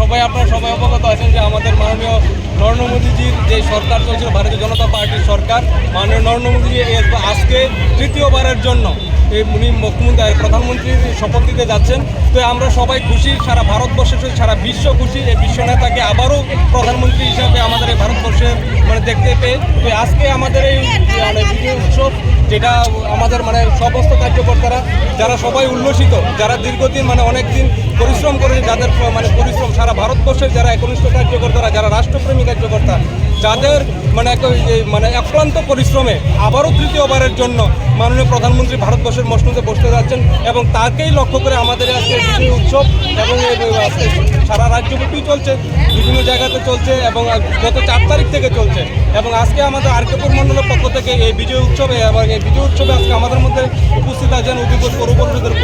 সবাই আপনারা সবাই অবগত আছেন যে আমাদের মাননীয় নরেন্দ্র মোদীজির যে সরকার চলছিল, ভারতীয় জনতা পার্টির সরকার, মাননীয় নরেন্দ্র মোদীজি আজকে তৃতীয়বারের জন্য উনি মুখ্যমন্ত্রী প্রধানমন্ত্রীর শপথ দিতে যাচ্ছেন। তো আমরা সবাই খুশি, সারা ভারতবর্ষের সাথে সারা বিশ্ব খুশি, এই বিশ্ব নেতাকে আবারও প্রধানমন্ত্রী হিসাবে আমাদের এই ভারতবর্ষের মানে দেখতে পেয়ে, তো আজকে আমাদের এই মানে বিজয় উৎসব, যেটা আমাদের মানে সমস্ত কার্যকর্তারা যারা সবাই উল্লসিত, যারা দীর্ঘদিন মানে অনেক দিন পরিশ্রম করে যাদের মানে পরিশ্রম সারা ভারতবর্ষের যারা একনিষ্ঠ কার্যকর্তারা যারা রাষ্ট্রপ্রেমী কার্যকর্তা, যাদের মানে মানে অক্লান্ত পরিশ্রমে আবারও তৃতীয়বারের জন্য মাননীয় প্রধানমন্ত্রী ভারতবর্ষের মসনদে বসতে যাচ্ছেন এবং তাকেই লক্ষ্য করে আমাদের আজকে বিজয় উৎসব এবং সারা রাজ্যব্যাপী চলছে, বিভিন্ন জায়গাতে চলছে এবং গত চার তারিখ থেকে চলছে এবং আজকে আমাদের আরকেপুর মণ্ডলের পক্ষ থেকে এই বিজয় উৎসবে, এবং এই বিজয় উৎসবে আজকে আমাদের মধ্যে উপস্থিত আছেন অভিজ্ঞ পৌর পরিষদের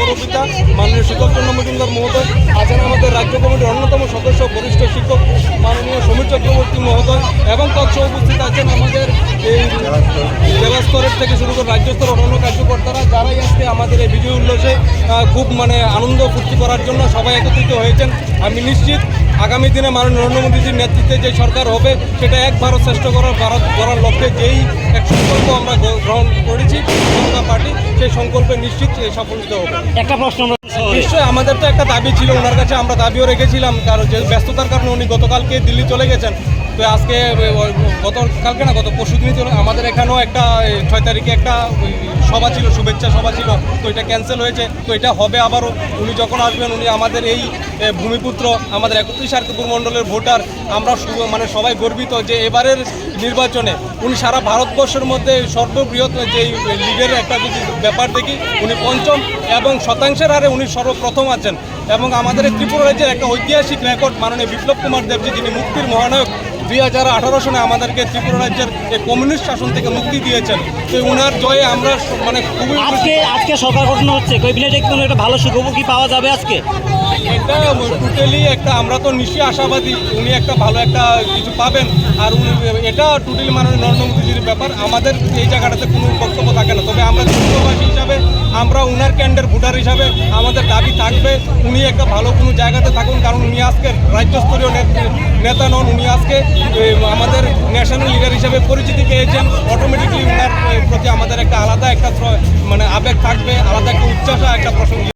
মাননীয় শীতলচন্দ্র মজুমদার মহোদয় আছেন আমাদের রাজ্য কমিটির অন্যতম সদস্য, বরিষ্ঠ শিক্ষক, মাননীয় সমীর চক্রবর্তী মহোদয় এবং তৎসহ উপস্থিত আছেন আমাদের এই জেলা স্তরের থেকে শুরু করে রাজ্য স্তরের অন্যান্য কার্যকর্তারা, যারাই আজকে আমাদের এই বিজয় উল্লাসে খুব মানে আনন্দ ফুর্তি করার জন্য সবাই একত্রিত হয়েছেন। আমি নিশ্চিত আগামী দিনে মাননীয় নরেন্দ্র মোদীজির নেতৃত্বে যে সরকার হবে সেটা এক ভারত শ্রেষ্ঠ করার ভারত করার লক্ষ্যে যেই এক সংকল্প আমরা গ্র- গ্রহণ করেছি জনতা পার্টি সেই সংকল্পে নিশ্চিত সাফল্যিত সফলিত হবে। একটা প্রশ্ন নিশ্চয়ই আমাদের তো একটা দাবি ছিল ওনার কাছে আমরা দাবিও রেখেছিলাম কারণ যে ব্যস্ততার কারণে উনি গতকালকে দিল্লি চলে গেছেন। তো আজকে গত, কালকে না, গত পরশু দিনই আমাদের এখানেও একটা ছয় তারিখে একটা সভা ছিল, শুভেচ্ছা সভা ছিল, তো এটা ক্যান্সেল হয়েছে, তো এটা হবে আবারও। উনি যখন আসবেন, উনি আমাদের এই ভূমিপুত্র, আমাদের একত্রিশ আর্কিপুর মণ্ডলের ভোটার, আমরা মানে সবাই গর্বিত যে এবারের নির্বাচনে উনি সারা ভারতবর্ষের মধ্যে সর্ববৃহৎ যে লিগের একটা যদি ব্যাপার দেখি, উনি পঞ্চম এবং শতাংশের হারে উনি সর্বপ্রথম আছেন। এবং আমাদের ত্রিপুরা রাজ্যের একটা ঐতিহাসিক রেকর্ড মাননীয় বিপ্লব কুমার দেবজি, যিনি মুক্তির মহানায়ক দুই হাজার আঠারো সনে আমাদেরকে ত্রিপুরা রাজ্যের এই কমিউনিস্ট শাসন থেকে মুক্তি দিয়েছেন তো উনার জয়ে আমরা মানে খুবই আজকে আজকে সরকার গঠন হচ্ছে। কোনো একটা ভালো সুখবর কি পাওয়া যাবে আজকে? এটা টোটালি একটা আমরা তো নিশ্চয়ই আশাবাদী উনি একটা ভালো একটা কিছু পাবেন। আর উনি এটা টোটালি মাননীয় নরেন্দ্র মোদীজির ব্যাপার। আমাদের এই জায়গাটাতে কোনো বক্তব্য থাকে না। তবে আমরা ত্রিপুরাবাসী হিসাবে আমরা উনার ক্যান্ডের ভোটার হিসাবে আমাদের দাবি থাকবে। উনি একটা ভালো কোনো জায়গাতে থাকুন, কারণ উনি আজকে রাজ্যস্তরীয় নেত- নন। উনি আজকে আমাদের ন্যাশনাল লিডার হিসাবে পরিচিতি পেয়েছেন। অটোমেটিকলি উনার প্রতি আমাদের একটা আলাদা একটা মানে আবেগ থাকবে, আলাদা একটা উচ্চাসা একটা প্রসঙ্গ